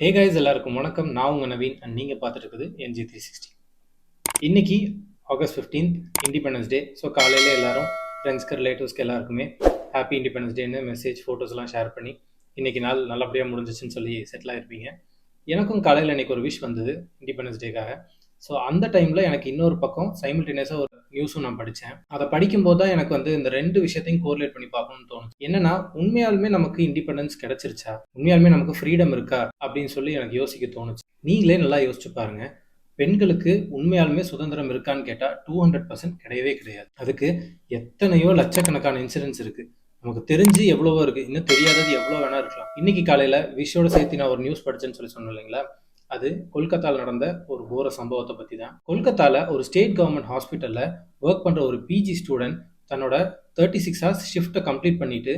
Hey guys எல்லாருக்கும் வணக்கம். நான் உங்கள் நவீன் அண்ட் நீங்கள் பார்த்துட்டு இருக்குது என்ஜி த்ரீ சிக்ஸ்டி இன்னைக்கு August fifteenth independence day so காலையில் எல்லாரும் ஃப்ரெண்ட்ஸ்க்கு ரிலேட்டிவ்ஸ்க்கு எல்லாருக்குமே ஹாப்பி இண்டிபெண்டன்ஸ் டேன்னு மெசேஜ் ஃபோட்டோஸ்லாம் ஷேர் பண்ணி இன்னைக்கு நாள் நல்லபடியாக முடிஞ்சிச்சுன்னு சொல்லி செட்டில் ஆகிருப்பீங்க எனக்கும் காலையில் இன்னைக்கு ஒரு விஷ் வந்தது இண்டிபெண்டன்ஸ் டேக்காக ஸோ அந்த டைமில் எனக்கு இன்னொரு பக்கம் சைமில்டேனியஸாக ஒரு நியூஸும் நான் படித்தேன் அதை படிக்கும்போது தான் எனக்கு வந்து இந்த ரெண்டு விஷயத்தையும் கோரிலேட் பண்ணி பார்க்கணும்னு தோணுச்சு. என்னன்னா உண்மையாலுமே நமக்கு இண்டிபெண்டன்ஸ் கிடைச்சிருச்சா? உண்மையாலுமே நமக்கு ஃப்ரீடம் இருக்கா? அப்படின்னு சொல்லி எனக்கு யோசிக்க தோணுச்சு. நீங்களே நல்லா யோசிச்சு பாருங்க. பெண்களுக்கு உண்மையாலுமே சுதந்திரம் இருக்கான்னு கேட்டால் டூ ஹண்ட்ரட் பர்சன்ட் கிடையவே கிடையாது. அதுக்கு எத்தனையோ லட்சக்கணக்கான இன்சூரன்ஸ் இருக்கு. நமக்கு தெரிஞ்சு எவ்வளவோ இருக்கு. இன்னும் தெரியாதது எவ்வளோ வேணா இருக்கலாம். இன்னைக்கு காலையில விஷயோட சேர்த்து நான் ஒரு நியூஸ் படிச்சேன்னு சொல்லி சொன்னேன் இல்லைங்களா? அது கொல்கத்தாவில் நடந்த ஒரு கோர சம்பவத்தை பற்றி தான் கொல்கத்தாவில் ஒரு ஸ்டேட் கவர்மெண்ட் ஹாஸ்பிட்டலில் ஒர்க் பண்ணுற ஒரு பிஜி ஸ்டூடெண்ட் தன்னோட தேர்ட்டி சிக்ஸ் ஹவர்ஸ் ஷிஃப்ட்டை கம்ப்ளீட் பண்ணிட்டு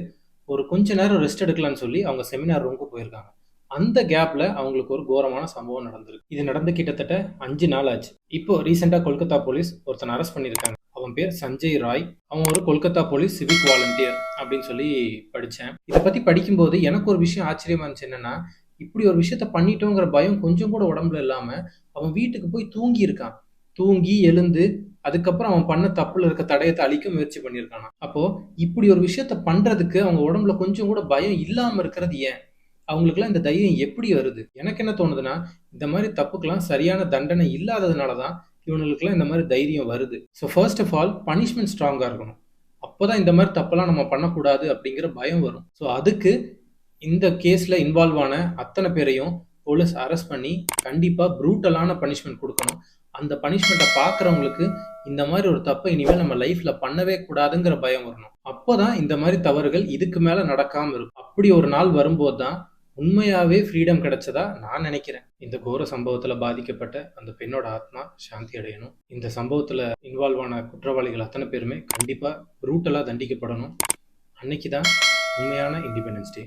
ஒரு கொஞ்ச நேரம் ரெஸ்ட் எடுக்கலாம்னு சொல்லி அவங்க செமினார் ரூமுக்கு போயிருக்காங்க. அந்த கேப்ல அவங்களுக்கு ஒரு கோரமான சம்பவம் நடந்திருக்கு. இது நடந்து கிட்டத்தட்ட அஞ்சு நாள் ஆச்சு. இப்போ ரீசெண்டாக கொல்கத்தா போலீஸ் ஒருத்தன் அரெஸ்ட் பண்ணியிருக்காங்க. அவன் பேர் சஞ்சய் ராய். அவன் ஒரு கொல்கத்தா போலீஸ் சிவிக் வாலண்டியர் அப்படின்னு சொல்லி படித்தேன் இதை பற்றி படிக்கும்போது எனக்கு ஒரு விஷயம் ஆச்சரியமா இருந்துச்சு என்னன்னா இப்படி ஒரு விஷயத்த பண்ணிட்டோங்கிற பயம் கொஞ்சம் கூட உடம்புல இல்லாம அவன் வீட்டுக்கு போய் தூங்கி இருக்கான் தூங்கி எழுந்து அதுக்கப்புறம் அவன் பண்ண தப்புல இருக்க தடயத்தை அழிக்க முயற்சி பண்ணியிருக்கானா? அப்போ இப்படி ஒரு விஷயத்த பண்றதுக்கு அவங்க உடம்புல கொஞ்சம் கூட பயம் இல்லாம இருக்கிறது ஏன்? அவங்களுக்குலாம் இந்த தைரியம் எப்படி வருது? எனக்கு என்ன தோணுதுன்னா இந்த மாதிரி தப்புக்கெல்லாம் சரியான தண்டனை இல்லாததுனால தான் இவனுங்களுக்குலாம் இந்த மாதிரி தைரியம் வருது. So first of all punishment ஸ்ட்ராங்காக இருக்கணும். அப்போதான் இந்த மாதிரி தப்பெல்லாம் நம்ம பண்ணக்கூடாது அப்படிங்கிற பயம் வரும். ஸோ அதுக்கு இந்த கேஸில் இன்வால்வ் ஆன அத்தனை பேரையும் போலீஸ் அரெஸ்ட் பண்ணி கண்டிப்பாக ப்ரூட்டலான பனிஷ்மெண்ட் கொடுக்கணும். அந்த பனிஷ்மெண்ட்டை பார்க்குறவங்களுக்கு இந்த மாதிரி ஒரு தப்பை இனிமேல் நம்ம லைஃப்பில் பண்ணவே கூடாதுங்கிற பயம் வரணும். அப்போ தான் இந்த மாதிரி தவறுகள் இதுக்கு மேலே நடக்காமல் இருக்கும். அப்படி ஒரு நாள் வரும்போது தான் உண்மையாகவே ஃப்ரீடம் கிடைச்சதா நான் நினைக்கிறேன். இந்த கோர சம்பவத்தில் பாதிக்கப்பட்ட அந்த பெண்ணோட ஆத்மா சாந்தி அடையணும். இந்த சம்பவத்தில் இன்வால்வ் ஆன குற்றவாளிகள் அத்தனை பேருமே கண்டிப்பாக ப்ரூட்டலாக தண்டிக்கப்படணும். அன்னைக்கு தான் உண்மையான இண்டிபெண்டன்ஸ் டே